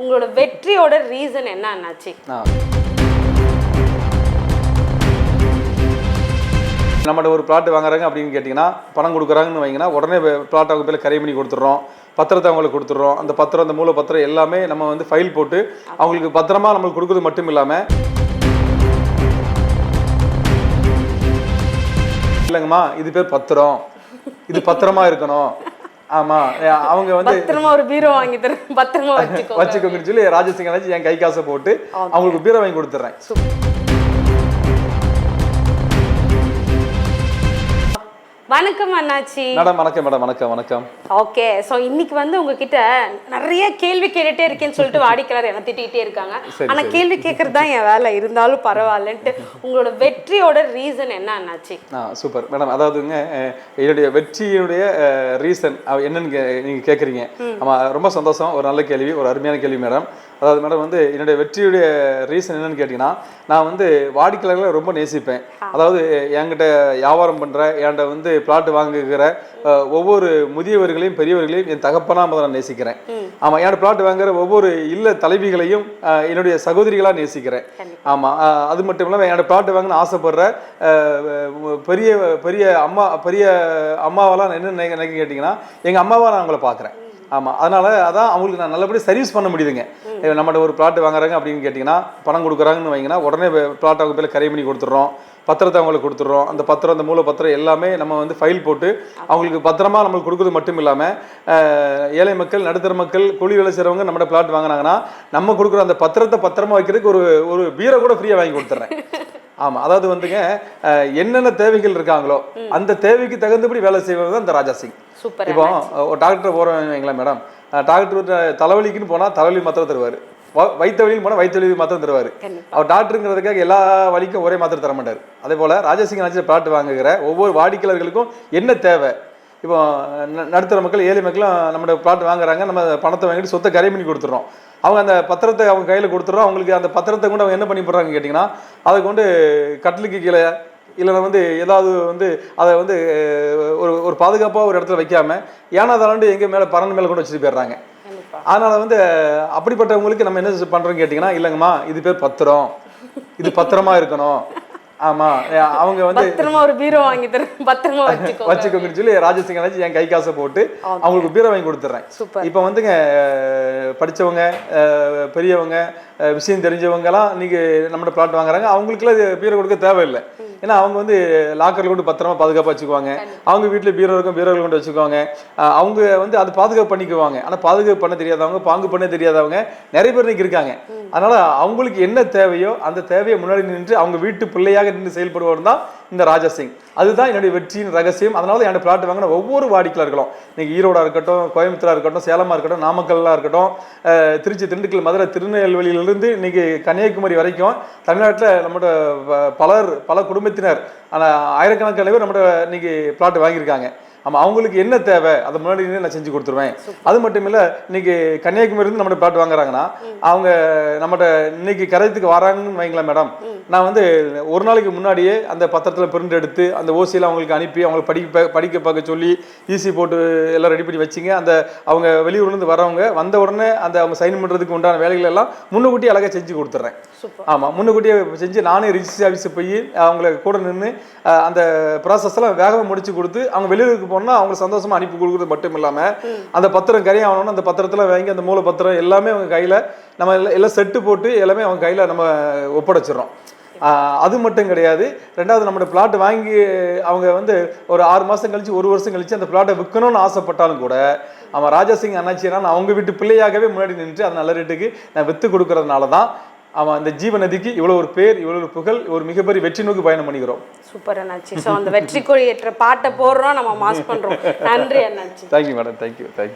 உங்களோட வெற்றியோட ரீசன் என்ன அண்ணாச்சி? நம்மளோட நம்மகிட்ட ஒரு பிளாட் வாங்குறாங்க அப்படின்னு கேட்டிங்கன்னா பணம் கொடுக்குறாங்கன்னு வைங்கன்னா உடனே பிளாட் அவங்க பேர் கரை பண்ணி கொடுத்துட்றோம். பத்திரத்தை அவங்களுக்கு கொடுத்துட்றோம். அந்த பத்திரம் அந்த மூல பத்திரம் எல்லாமே நம்ம வந்து ஃபைல் போட்டு அவங்களுக்கு பத்திரமா நம்மளுக்கு கொடுக்குறது மட்டும் இல்லாமல் இல்லைங்கம்மா இது பேர் பத்திரம். இது பத்திரமா இருக்கணும். ஆமா. அவங்க வந்து பத்திரமா ஒரு பீரோ வாங்கி தரேன் பத்திரமா வச்சுக்கோ வச்சுக்கோங்கன்னு சொல்லி ராஜசிங் என் கை காசை போட்டு அவங்களுக்கு பீரோ வாங்கி கொடுத்துட்றேன் வணக்கம் அண்ணாச்சி. மேடம் வணக்கம் மேடம் வணக்கம் வணக்கம். ஓகே ஸோ இன்னைக்கு வந்து உங்ககிட்ட நிறைய கேள்வி கேட்டுட்டே இருக்கேன்னு சொல்லிட்டு வாடிக்கையாளர் என்ன திட்டிகிட்டே இருக்காங்க. சரி, ஆனா கேள்வி கேட்கறது தான் என் வேலை இருந்தாலும் பரவாயில்லன்ட்டு. உங்களோட வெற்றியோட ரீசன் என்ன அண்ணாச்சி? ஆ சூப்பர் மேடம் அதாவதுங்க என்னுடைய வெற்றியுடைய ரீசன் என்னன்னு கே- நீங்க கேட்குறீங்க ஆமா ரொம்ப சந்தோஷம். ஒரு நல்ல கேள்வி ஒரு அருமையான கேள்வி மேடம். அதாவது மேடம் வந்து என்னுடைய வெற்றியுடைய ரீசன் என்னன்னு கேட்டிங்கன்னா நான் வந்து வாடிக்கையாளர்களை ரொம்ப நேசிப்பேன். அதாவது என்கிட்ட வியாபாரம் பண்ற என்கிட்ட வந்து பிளாட் வாங்குகிற ஒவ்வொரு முதியவர்களையும் பெரியவர்களையும் என் தகப்பனா முதல்ல நான் நேசிக்கிறேன். ஆமா என்னோட பிளாட் வாங்குற ஒவ்வொரு இல்ல தலைவிகளையும் என்னுடைய சகோதரிகளா நேசிக்கிறேன். ஆமா அது மட்டும் இல்லாமல் என்னோட பிளாட் வாங்கணும்னு ஆசைப்படுற பெரிய பெரிய அம்மா பெரிய அம்மாவெல்லாம் நான் என்ன நினைக்க கேட்டிங்கன்னா எங்கள் அம்மாவை நான் அவங்கள பார்க்குறேன். ஆமாம் அதனால் அதான் அவங்களுக்கு நான் நல்லபடியாக சர்வீஸ் பண்ண முடியுதுங்க. நம்மகிட்ட ஒரு பிளாட் வாங்குறாங்க அப்படின்னு கேட்டிங்கன்னா பணம் கொடுக்குறாங்கன்னு வைங்கன்னா உடனே பிளாட் அவங்க பேர் கரை பண்ணி கொடுத்துட்றோம் பத்திரத்தை அவங்களுக்கு கொடுத்துட்றோம் அந்த பத்திரம் அந்த மூல பத்திரம் எல்லாமே நம்ம வந்து ஃபைல் போட்டு அவங்களுக்கு பத்திரமா நம்மளுக்கு கொடுக்குறது மட்டும் இல்லாமல் ஏழை மக்கள் நடுத்தர மக்கள் கூலி வேலை செய்கிறவங்க நம்மகிட்ட பிளாட் வாங்கினாங்கன்னா நம்ம கொடுக்குற அந்த பத்திரத்தை பத்திரமா வைக்கிறதுக்கு ஒரு ஒரு பீரை கூட ஃப்ரீயாக வாங்கி கொடுத்துட்றேன். ஆமா அதாவது வந்துங்க என்னென்ன தேவைகள் இருக்காங்களோ அந்த தேவைக்கு தகுந்தபடி வேலை செய்வது தான் இந்த ராஜா சிங். இப்போ டாக்டர் போகிறோம் வைங்களேன் மேடம் டாக்டர் தலைவலிக்குன்னு போனால் தலைவலி மாத்திரை தருவார். வயிற்று வலின்னு போனால் வயிற்று வலி மாத்திரை தருவார். அவர் டாக்டருங்கிறதுக்காக எல்லா வலிக்கும் ஒரே மாத்திரை தர மாட்டார். அதே போல் ராஜசிங் ஆட்சியில் பிளாட் வாங்குகிற ஒவ்வொரு வாடிக்கையாளர்களுக்கும் என்ன தேவை? இப்போ நடுத்தர மக்கள் ஏழை மக்களும் நம்மளோட பிளாட் வாங்குறாங்க நம்ம பணத்தை வாங்கிட்டு சொத்தை கரை பண்ணி கொடுத்துட்றோம். அவங்க அந்த பத்திரத்தை அவங்க கையில் கொடுத்துட்றோம் அவங்களுக்கு அந்த பத்திரத்தை கொண்டு அவங்க என்ன பண்ணி போடுறாங்க கேட்டிங்கன்னா அதை கொண்டு கட்டிலுக்கு கீழே இல்லைன்னா வந்து ஏதாவது வந்து அதை வந்து ஒரு ஒரு பாதுகாப்பாக ஒரு இடத்துல வைக்காம ஏன்னா தாண்டு எங்கே மேலே பறந்து மேலே கொண்டு வச்சுட்டு போயிடுறாங்க. அதனால வந்து அப்படிப்பட்டவங்களுக்கு நம்ம என்ன பண்றோம்னு கேட்டிங்கன்னா இல்லைங்கம்மா இது பேர் பத்திரம். இது பத்திரமா இருக்கணும். ஆமா அவங்க வந்து பத்திரமா ஒரு பீரோ வாங்கி தரேன் பத்திரமா வச்சுக்கோ வச்சுக்கோங்கன்னு சொல்லி ராஜசிங் அண்ணாச்சி என் கை காசை போட்டு அவங்களுக்கு பீரை வாங்கி கொடுத்துட்றேன். இப்போ வந்துங்க படிச்சவங்க பெரியவங்க விஷயம் தெரிஞ்சவங்கலாம் இன்னைக்கு நம்மளோட பிளாட் வாங்குறாங்க. அவங்களுக்குலாம் பீரை கொடுக்க தேவையில்லை. ஏன்னா அவங்க வந்து லாக்கரில் கொண்டு பத்திரமா பாதுகாப்பாக வச்சுக்குவாங்க. அவங்க வீட்டில் பீரோ இருக்கும் பீரோவில் கொண்டு வச்சுக்குவாங்க. அவங்க வந்து அது பாதுகாப்பு பண்ணிக்குவாங்க. ஆனால் பாதுகாப்பு பண்ண தெரியாதவங்க பாங்கு பண்ண தெரியாதவங்க நிறைய பேர் இன்னைக்கு இருக்காங்க. அதனால அவங்களுக்கு என்ன தேவையோ அந்த தேவையை முன்னாடி நின்று அவங்க வீட்டு பிள்ளையாக நின்று செயல்படுவர் தான் இந்த ராஜா சிங். அதுதான் என்னுடைய வெற்றியின் ரகசியம். அதனால தான் என்னோட பிளாட் வாங்கின ஒவ்வொரு வாடிக்கையாளர்களும் இன்னைக்கு ஈரோடா இருக்கட்டும் கோயம்புத்தூரா இருக்கட்டும் சேலமா இருக்கட்டும் நாமக்கல்லா இருக்கட்டும் திருச்சி திண்டுக்கல் மதுரை திருநெல்வேலியிலிருந்து இன்னைக்கு கன்னியாகுமரி வரைக்கும் தமிழ்நாட்டில் நம்மளோட பலர் பல குடும்பத்தினர் ஆனால் ஆயிரக்கணக்கான பேர் நம்மளோட இன்னைக்கு பிளாட் வாங்கியிருக்காங்க. ஆமா அவங்களுக்கு என்ன தேவை? அதை முன்னாடி நான் செஞ்சு கொடுத்துருவேன். அது மட்டும் இல்ல இன்னைக்கு கன்னியாகுமரி இருந்து நம்மகிட்ட பிளாட் வாங்குறாங்கன்னா அவங்க நம்மகிட்ட இன்னைக்கு கரையத்துக்கு வராங்கன்னு வைங்களேன் மேடம். நான் வந்து ஒரு நாளைக்கு முன்னாடியே அந்த பத்திரத்தில் பிரிண்ட் எடுத்து அந்த ஓசியில் அவங்களுக்கு அனுப்பி அவங்களுக்கு படிக்க படிக்க பார்க்க சொல்லி ஈசி போட்டு எல்லாம் ரெடி பண்ணி வச்சிங்க. அந்த அவங்க வெளியூர்லேருந்து வரவங்க வந்த உடனே அந்த அவங்க சைன் பண்ணுறதுக்கு உண்டான வேலைகள் எல்லாம் முன்னுக்கூட்டி அழகாக செஞ்சு கொடுத்துட்றேன் ஆமாம் முன்னுக்கூட்டியே செஞ்சு நானே ரிஜிஸ்ட்ரி ஆஃபீஸு போய் அவங்கள கூட நின்று அந்த ப்ராசஸ் எல்லாம் வேகமாக முடிச்சு கொடுத்து அவங்க வெளியூருக்கு போனால் அவங்க சந்தோஷமா அனுப்பி கொடுக்குறது மட்டும் இல்லாமல் அந்த பத்திரம் கரையும் ஆகணும்னு அந்த பத்திரத்தில் வாங்கி அந்த மூல பத்திரம் எல்லாமே அவங்க கையில் நம்ம எல்லாம் செட்டு போட்டு எல்லாமே அவங்க கையில் நம்ம ஒப்படைச்சிடுறோம். அது மட்டும் கிடையாது. ரெண்டாவது நம்மளோட பிளாட் வாங்கி அவங்க வந்து ஒரு ஆறு மாதம் கழிச்சு ஒரு வருஷம் கழிச்சு அந்த பிளாட்டை விற்கணும்னு ஆசைப்பட்டாலும் கூட அவன் ராஜாசிங் அண்ணாச்சினா நான் அவங்க வீட்டு பிள்ளையாகவே முன்னாடி நின்று அது நல்ல ரேட்டுக்கு நான் விற்று கொடுக்கறதுனால தான் அவன் அந்த ஜீவநதிக்கு இவ்வளோ ஒரு பேர் இவ்வளோ ஒரு புகழ் ஒரு மிகப்பெரிய வெற்றி நோக்கி பயணம் பண்ணிக்கிறோம் சூப்பர் அண்ணாச்சி. ஸோ அந்த வெற்றி கொடி ஏற்ற பாட்டை போடுறோம் நம்ம மாஸ் பண்றோம். நன்றி அண்ணாச்சி. Thank you madam thank you thank you